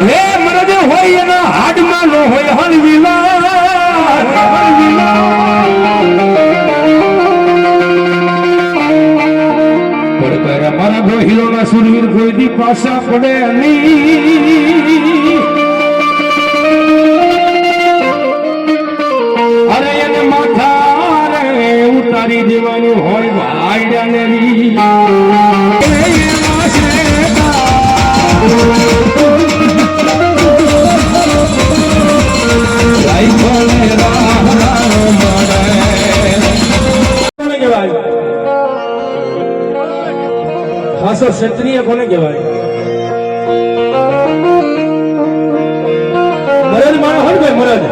હે મરદ હોય એના હાડમાં નો હોય હળવીલા મારા ગોહિલોના સુરવીર કોઈ દી પાછા પડે નહીં. ખાસો ક્ષત્રિય કોને કહેવાય? મરદ માણસ હોય ભાઈ, મરદ.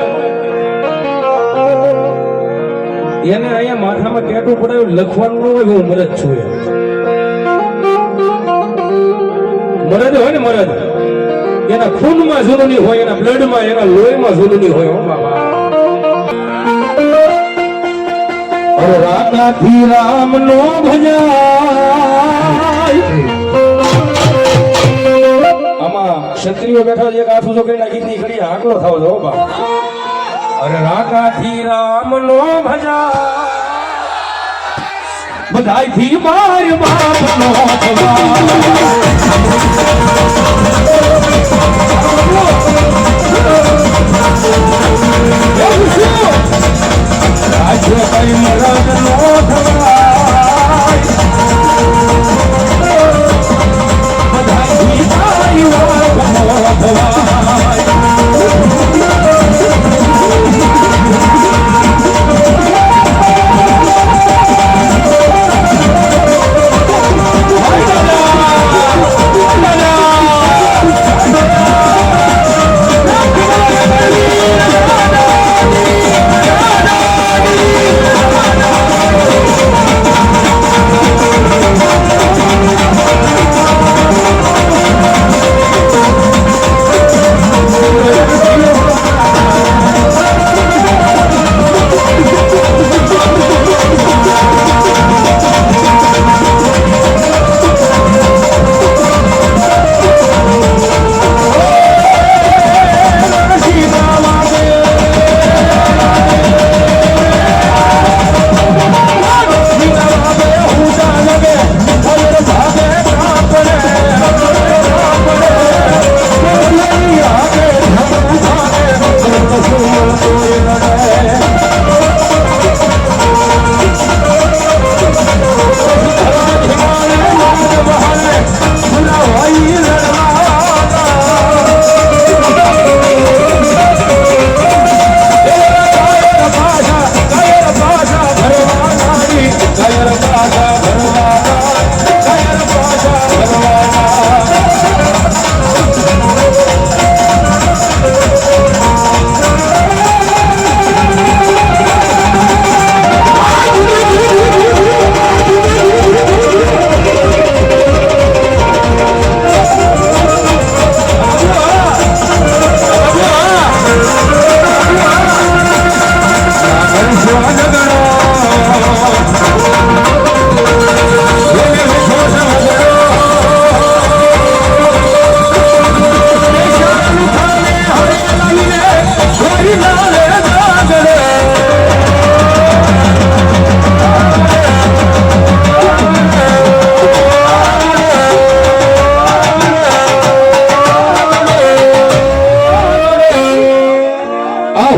એને અહીંયા માથામાં ટેટુ પડાવ્યું લખવાનું હોય હું મરદ છું. મરદ હોય ને મરદ, એના ખૂનમાં ઝૂલની હોય, એના બ્લડમાં, એના લોહીમાં ઝૂલની હોય, હો બાબા. રાધાથી રામ નો ભજાય આમાં ક્ષત્રિયો બેઠા છે, એક આઠું ઊંચો કરીને ગીતની ઘડી આકલો થાવ છો બા અરે રાધાથી રામ નો ભજા. બધાયથી માર બાપ નો થવા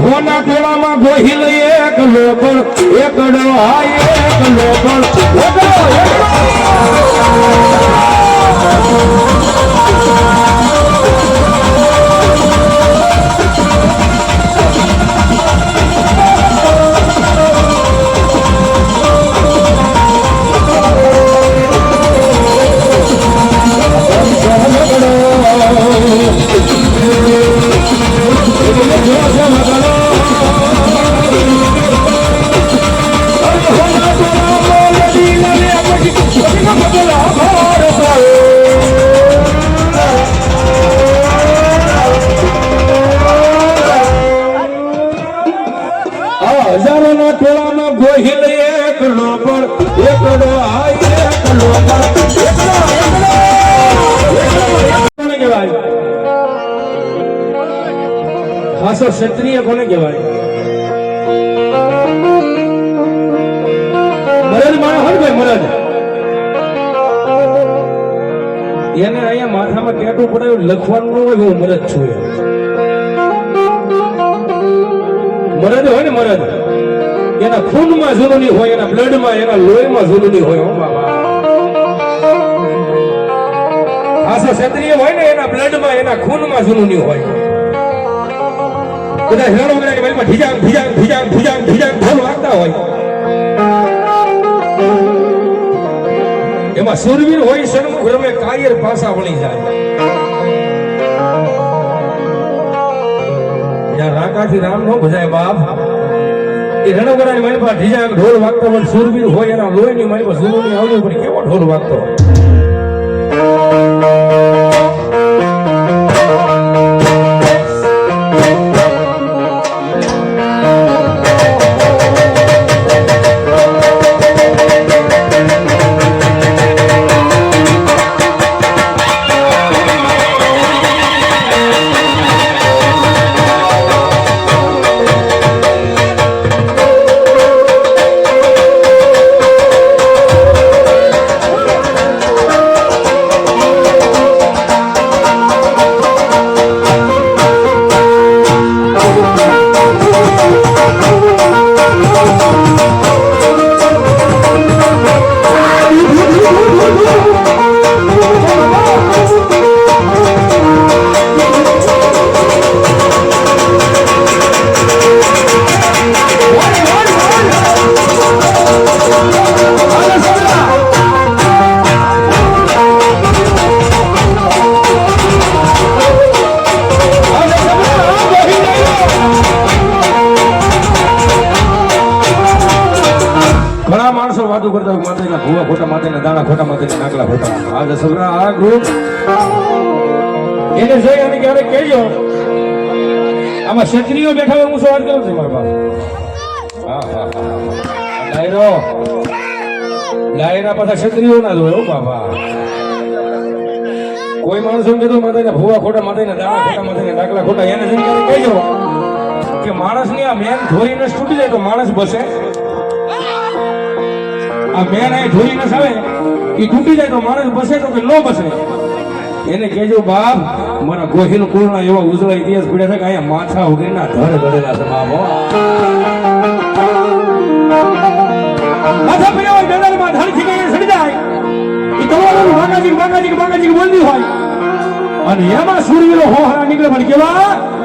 હોના ટોળામાં ગોહિલ એક લોકળ એકડો હાય એક એકડો એકડો ગોહિલ એક લોકળ એકડો હાય એક લોકળ એકડો એકડો એકડો કોને કહેવાય? ક્ષત્રિય કોને કહેવાય? મરદ માણસ હોય ભાઈ, મરદ. એને અહીંયા માથામાં ટેટુ પડાયું, લખવાનું હોય, હું મરદ છું. મરદ હોય ને મરદ. એના ખૂનમાં જુનુની હોય, એના બ્લડમાં, એના લોહીમાં જુનુની હોય, હો બાબા. આસો ક્ષત્રિય હોય ને, એના બ્લડમાં, એના ખૂનમાં જુનુની હોય. બધા હેરો કે ભાઈમાં ઢીજાંગ ઢીજાંગ ઢીજાંગ ઢીજાંગ ઢીજાંગ ઢોલ વાગતા હોય. એમાં સુરવીર હોય સન્મુખ રમે, કાયર પાસા વળી જાય. જ્યાં રાકાથી રામ નો ભજાય બાપ એ રણવરાની મારી ઢીજા ઢોલ વાગતો હોય સુરવીર હોય એના લોહીની મારી સુરવીર આવડી પણ કેવો ઢોલ વાગતો વાતો કરતા હોય માતાના ભૂવા ખોટા માતાના દાણા ખોટા માતાના નાકલા ખોટા. આજે સગરા આ ગ્રુપ એને જોઈ અને ક્યારેક કહેજો, આમાં ક્ષત્રિયો બેઠા હોય, હું વાત કરું છું મારા બાપ? હા હા ડાયરો. ડાયરા પાછા ક્ષત્રિયો ના જોયો બાપા. કોઈ માણસ એમ કીધું માતાના ભૂવા ખોટા માતાના દાણા ખોટા માતાના નાકલા ખોટા. એને જઈને ક્યારેક કહેજો કે માણસની આ મેન ધોરીને છૂટી જાય તો માણસ બસે. આ મેન એ જોઈ ન આવે એ તૂટી જાય તો માણસ બસે, તો કે લો બસે. એને કહેજો, બાપ, મારા ગોહિલ કુળના એવા ઉજળા ઇતિહાસ પડ્યા છે કે અહીંયા માછા વગેરેના ધડ ગળેલા છે, બાપ માછા પડ્યા હોય ગળામાં ધડ ખીચાઈને સડી જાય. એ તમારું બાગાજી બાગાજી બાગાજી બોલતી હોય. અને એમાં સુરવીરો હોહરા નીકળે પણ કેવા?